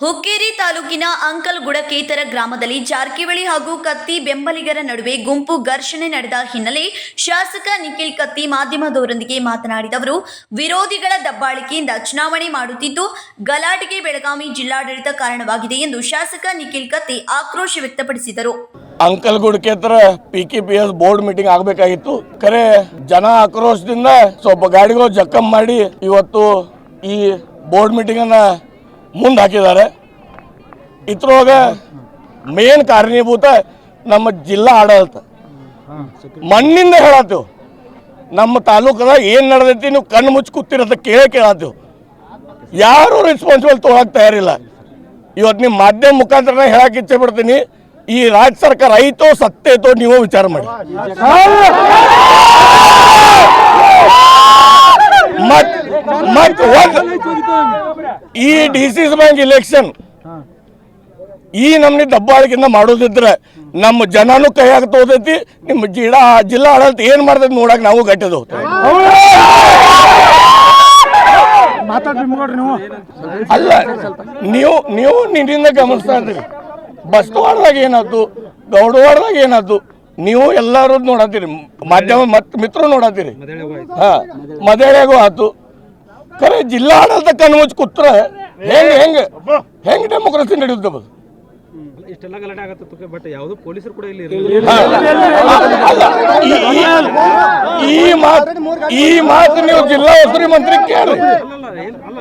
ಹುಕ್ಕೇರಿ ತಾಲೂಕಿನ ಅಂಕಲ್ ಗುಡಕೇತರ ಗ್ರಾಮದಲ್ಲಿ ಜಾರಕಿಹೊಳಿ ಹಾಗೂ ಕತ್ತಿ ಬೆಂಬಲಿಗರ ನಡುವೆ ಗುಂಪು ಘರ್ಷಣೆ ನಡೆದ ಹಿನ್ನೆಲೆ ಶಾಸಕ ನಿಖಿಲ್ ಕತ್ತಿ ಮಾಧ್ಯಮದವರೊಂದಿಗೆ ಮಾತನಾಡಿದವರು ವಿರೋಧಿಗಳ ದಬ್ಬಾಳಿಕೆಯಿಂದ ಚುನಾವಣೆ ಮಾಡುತ್ತಿದ್ದು, ಗಲಾಟೆಗೆ ಬೆಳಗಾವಿ ಜಿಲ್ಲಾಡಳಿತ ಕಾರಣವಾಗಿದೆ ಎಂದು ಶಾಸಕ ನಿಖಿಲ್ ಕತ್ತಿ ಆಕ್ರೋಶ ವ್ಯಕ್ತಪಡಿಸಿದರು. ಅಂಕಲ್ ಗುಡಕೇತರ P K P S board meeting ಆಗಬೇಕಾಗಿತ್ತು. ಕರೆ ಜನ ಆಕ್ರೋಶದಿಂದ ಸ್ವಲ್ಪ ಗಾಡಿಗಳು ಜಕ್ಕಂ ಮಾಡಿ ಇವತ್ತು ಈ ಬೋರ್ಡ್ ಮೀಟಿಂಗ್ ಅನ್ನ ಮುಂದೆ ಹಾಕಿದ್ದಾರೆ ಇದ್ರೊಳಗೆ ಮೇನ್ ಕಾರಣೀಭೂತ ನಮ್ಮ ಜಿಲ್ಲಾ ಆಡಳಿತ. ಮಣ್ಣಿಂದ ಹೇಳತ್ತೇವು. ನಮ್ಮ ತಾಲೂಕದಾಗ ಏನು ನಡೆದೈತಿ ನೀವು ಕಣ್ಣು ಮುಚ್ಚಿ ಕೂತಿರೋದ ಕೇಳಿ ಕೇಳತ್ತೇವು. ಯಾರು ರೆಸ್ಪಾನ್ಸಿಬಲ್ ತೊಗೊಳಕ್ ತಯಾರಿಲ್ಲ. ಇವತ್ತು ನಿಮ್ಮ ಮಾಧ್ಯಮ ಮುಖಾಂತರ ಹೇಳಕ್ಕೆ ಇಚ್ಛೆ ಪಡ್ತೀನಿ ಈ ರಾಜ್ಯ ಸರ್ಕಾರ ಐತೋ ಸತ್ತೈತೋ ನೀವು ವಿಚಾರ ಮಾಡಿ. ಮತ್ ಮತ್ ಒಂದ್ ಈ ಡಿ ಸಿ ಬ್ಯಾಂಕ್ ಇಲೆಕ್ಷನ್ ಈ ನಮ್ನಿ ದಬ್ಬಾಳಿಕೆಯಿಂದ ಮಾಡೋದಿದ್ರೆ ನಮ್ಮ ಜನನೂ ಕೈಯಾಗ ತೋದೈತಿ ನಿಮ್ಮ ಜಿಡಾ ಜಿಲ್ಲಾ ಆಡಳಿತ ಏನ್ ಮಾಡ್ತೈತಿ ನೋಡಕ್ ನಾವು ಗಟ್ಟದ ಅಲ್ಲ ನೀವು ನೀವು ನಿನ್ನಿಂದ ಗಮನಿಸ್ತಾ ಇದ್ದೀರಿ. ಬಸ್ತವಾಡದಾಗ ಏನಾಯ್ತು ಗೌಡವಾಡದಾಗ ಏನಾಯ್ತು ನೀವು ಎಲ್ಲರೂ ನೋಡತ್ತೀರಿ ಮಾಧ್ಯಮ ಮತ್ ಮಿತ್ರರು ನೋಡತ್ತೀರಿ. ಹಾ ಮದೇಳಿಯಾಗೂ ಆತು. ಖರೆ ಜಿಲ್ಲಾ ಆಡಳಿತ ಕಣ್ಣು ಮುಚ್ಚಿ ಕೂತ್ರೆ ಹೆಂಗ್ ಹೆಂಗ್ ಹೆಂಗ್ ಡೆಮೋಕ್ರಸಿ ನಡೆಯುತ್ತೆ ಇಷ್ಟೆಲ್ಲ ಗಲಾಟೆ ಆಗತ್ತೆ ಬಟ್ ಯಾವುದು ಪೊಲೀಸರು ಕೂಡ ಇಲ್ಲಿ ಇರಲಿಲ್ಲ ಅಲ್ಲ ಈ- ಮಾತು ಈ ಮಾತು ನೀವು ಜಿಲ್ಲಾ ಉಸ್ತುವಾರಿ ಮಂತ್ರಿ ಕೇಳ್ರಿ ಅಲ್ಲ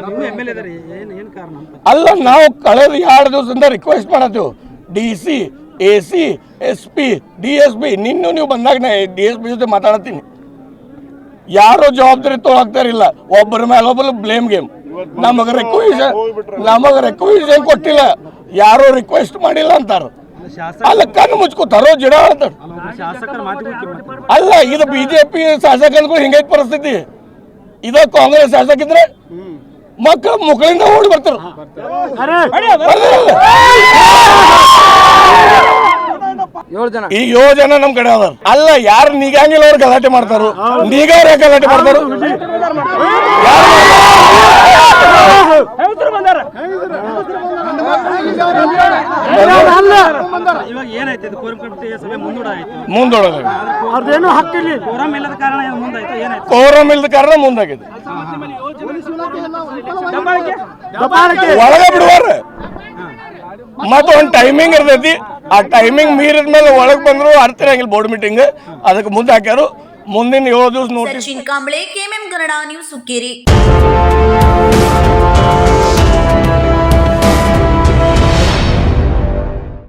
ನೀವು ಎಂ ಎಲ್ ಎದಾರಿ ಏನ್ ಏನ್ ಕಾರಣ ಅಂತ? ಅಲ್ಲ ನಾವು ಕಳೆದ ಎರಡು ದಿವಸದಿಂದ request ಮಾಡತ್ತೀವಿ. D C A C S P D S P ನಿನ್ನೂ ನೀವು ಬಂದಾಗ ನಾ ಡಿ ಎಸ್ ಪಿ ಜೊತೆ ಮಾತಾಡತ್ತೀನಿ. ಯಾರು ಜವಾಬ್ದಾರಿ ತೊಗೊಳಕ್ತಾರಿಲ್ಲ ಒಬ್ಬರ ಮೇಲೆ ಒಬ್ಬರು ಬ್ಲೇಮ್ ಗೇಮ್ ನಮಗೆ ನಮಗ ನಮಗೆ ಏನ್ ಕೊಟ್ಟಿಲ್ಲ. ಯಾರು ರಿಕ್ವೆಸ್ಟ್ ಮಾಡಿಲ್ಲ ಅಂತಾರ. ಅಲ್ಲ ಕಣ್ಣು ಮುಚ್ಕೋತಾರೋ ಜಿಡ ಅಲ್ಲ ಇದು ಬಿಜೆಪಿ ಶಾಸಕರಿಗೂ ಹಿಂಗೈತಿ ಪರಿಸ್ಥಿತಿ. ಇದ ಕಾಂಗ್ರೆಸ್ ಶಾಸಕ ಇದ್ರೆ ಮಕ್ಕಳು ಮುಕ್ಕಳಿಂದ ಓಡಿ ಬರ್ತಾರ. ಜನ. ಈ ಏಳು ಜನ ನಮ್ ಕಡೆ ಅದಾರ. ಅಲ್ಲ ಯಾರು ನೀಗಂಗಿಲ್ಲ ಅವ್ರು ಗಲಾಟೆ ಮಾಡ್ತಾರು? ನೀಗಾರ ಗಲಾಟೆ ಮಾಡ್ತಾರು? ಇವಾಗ ಏನಾಯ್ತು ಇದು ಕೋರಂ ಇಲ್ಲದ ಕಾರಣ ಮುಂದಾಗಿದೆ. ಒಳಗ ಬಿಡುವಾರ ಮತ್ತ ಒಂದ್ ಟೈಮಿಂಗ್ ಇರ್ತೈತಿ. ಆ ಟೈಮಿಂಗ್ ಮೀರಿದ ಮೇಲೆ ಒಳಗ್ ಬಂದ್ರು ಅರ್ಥ ಇರಂಗಿಲ್ಲ ಬೋರ್ಡ್ ಮೀಟಿಂಗ್ ಅದಕ್ಕೆ ಮುಂದೆ ಹಾಕ್ಯಾರು. ಮುಂದಿನ ಏಳು ದಿವಸ notice Sachin Kamble KMM Kannada news Hukkeri